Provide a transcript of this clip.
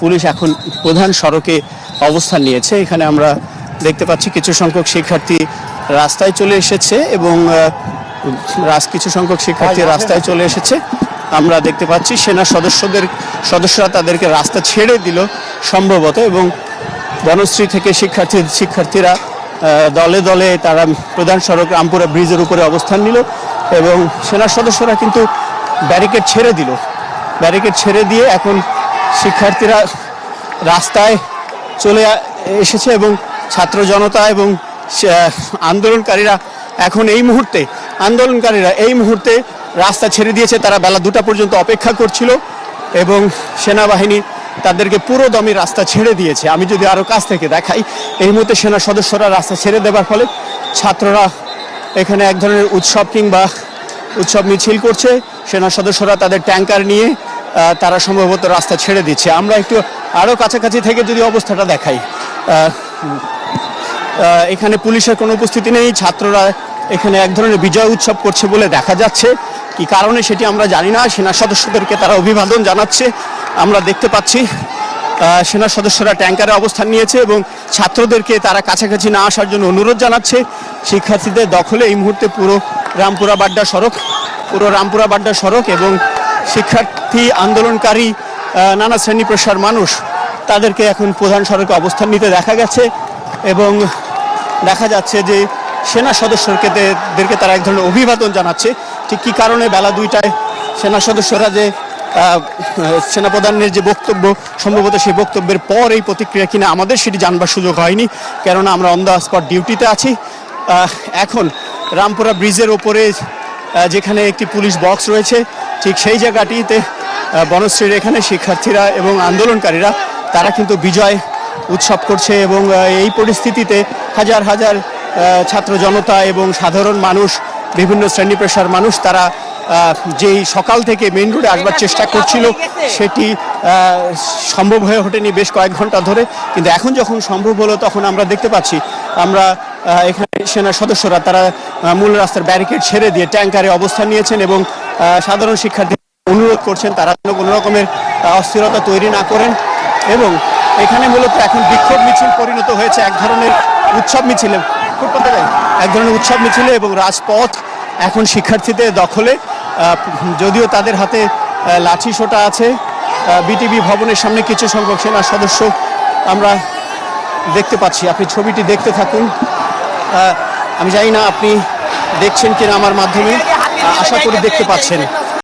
Police এখন প্রধান সড়কে অবস্থান নিয়েছে। এখানে আমরা দেখতে পাচ্ছি কিছু সংখ্যক শিক্ষার্থী রাস্তায় চলে এসেছে এবং কিছু সংখ্যক শিক্ষার্থী রাস্তায় চলে এসেছে। আমরা দেখতে পাচ্ছি সেনা সদস্যদের সদস্যরা তাদেরকে রাস্তা ছেড়ে দিল সম্ভবত এবং বনশ্রী থেকে শিক্ষার্থী শিক্ষার্থীরা দলে দলে তারা প্রধান সড়ক রামপুরা ব্রিজের উপরে অবস্থান নিল এবং সেনা সদস্যরা কিন্তু ব্যারিকেড ছেড়ে দিল। ব্যারিকেড ছেড়ে দিয়ে এখন শিক্ষার্থীরা রাস্তায় চলে এসেছে এবং ছাত্র জনতা এবং আন্দোলনকারীরা এখন এই মুহূর্তে, আন্দোলনকারীরা এই মুহূর্তে রাস্তা ছেড়ে দিয়েছে। তারা বেলা দুটা পর্যন্ত অপেক্ষা করছিল এবং সেনাবাহিনী তাদেরকে পুরো দমে রাস্তা ছেড়ে দিয়েছে। আমি যদি আরও কাছ থেকে দেখাই, এই মুহূর্তে সেনা সদস্যরা রাস্তা ছেড়ে দেওয়ার ফলে ছাত্ররা এখানে এক ধরনের উৎসব কিংবা উৎসব মিছিল করছে। সেনা সদস্যরা তাদের ট্যাঙ্কার নিয়ে তারা সম্ভবত রাস্তা ছেড়ে দিচ্ছে। আমরা একটু আরও কাছাকাছি থেকে যদি অবস্থাটা দেখাই। এখানে পুলিশের কোনো উপস্থিতি নেই। ছাত্ররা এখানে এক ধরনের বিজয় উৎসব করছে বলে দেখা যাচ্ছে। কি কারণে সেটি আমরা জানি না। সেনা সদস্যদেরকে তারা অভিবাদন জানাচ্ছে। আমরা দেখতে পাচ্ছি সেনা সদস্যরা ট্যাঙ্কারে অবস্থান নিয়েছে এবং ছাত্রদেরকে তারা কাছাকাছি না আসার জন্য অনুরোধ জানাচ্ছে। শিক্ষার্থীদের দখলে এই মুহূর্তে পুরো রামপুরা বাড্ডা সড়ক, পুরো রামপুরা বাড্ডা সড়ক এবং শিক্ষার্থী, আন্দোলনকারী নানা শ্রেণি পেশার মানুষ তাদেরকে এখন প্রধান সড়কে অবস্থান নিতে দেখা গেছে এবং দেখা যাচ্ছে যে সেনা সদস্যকে দেরকে তারা এক ধরনের অভিবাদন জানাচ্ছে। ঠিক কী কারণে বেলা দুইটায় সেনা সদস্যরা যে সেনাপ্রধানের যে বক্তব্য, সম্ভবত সেই বক্তব্যের পর এই প্রতিক্রিয়া কিনা আমাদের সেটি জানবার সুযোগ হয়নি। কেননা আমরা অন দ্য স্পট ডিউটিতে আছি। এখন রামপুরা ব্রিজের ওপরে যেখানে একটি পুলিশ বক্স রয়েছে, ঠিক সেই জায়গাটিতে বনশ্রীর এখানে শিক্ষার্থীরা এবং আন্দোলনকারীরা, তারা কিন্তু বিজয় উৎসব করছে এবং এই পরিস্থিতিতে হাজার হাজার ছাত্র জনতা এবং সাধারণ মানুষ, বিভিন্ন শ্রেণি পেশার মানুষ, তারা যেই সকাল থেকে মেন রোডে আসবার চেষ্টা করছিল, সেটি সম্ভব হয়ে ওঠেনি বেশ কয়েক ঘণ্টা ধরে। কিন্তু এখন যখন সম্ভব হলো, তখন আমরা দেখতে পাচ্ছি, আমরা এখানে সেনা সদস্যরা তারা মূল রাস্তার ব্যারিকেড ছেড়ে দিয়ে ট্যাঙ্কারে অবস্থান নিয়েছেন এবং সাধারণ শিক্ষার্থী অনুরোধ করছেন তারা যেন কোনো রকমের অস্থিরতা তৈরি না করেন এবং এখানে মূলত এখন বিক্ষোভ মিছিল পরিণত হয়েছে, এক ধরনের উৎসব মিছিলে এক ধরনের উৎসব মিছিলে এবং রাজপথ এখন শিক্ষার্থীদের দখলে যদিও তাদের হাতে লাঠি সোটা আছে বিটিভি ভবনের সামনে কিছু সংখ্যক সেনা সদস্য আমরা দেখতে পাচ্ছি। আপনি ছবিটি দেখতে থাকুন। আমি জানি না আপনি দেখছেন কিনা আমার মাধ্যমে। আশা করি দেখতে পাচ্ছেন।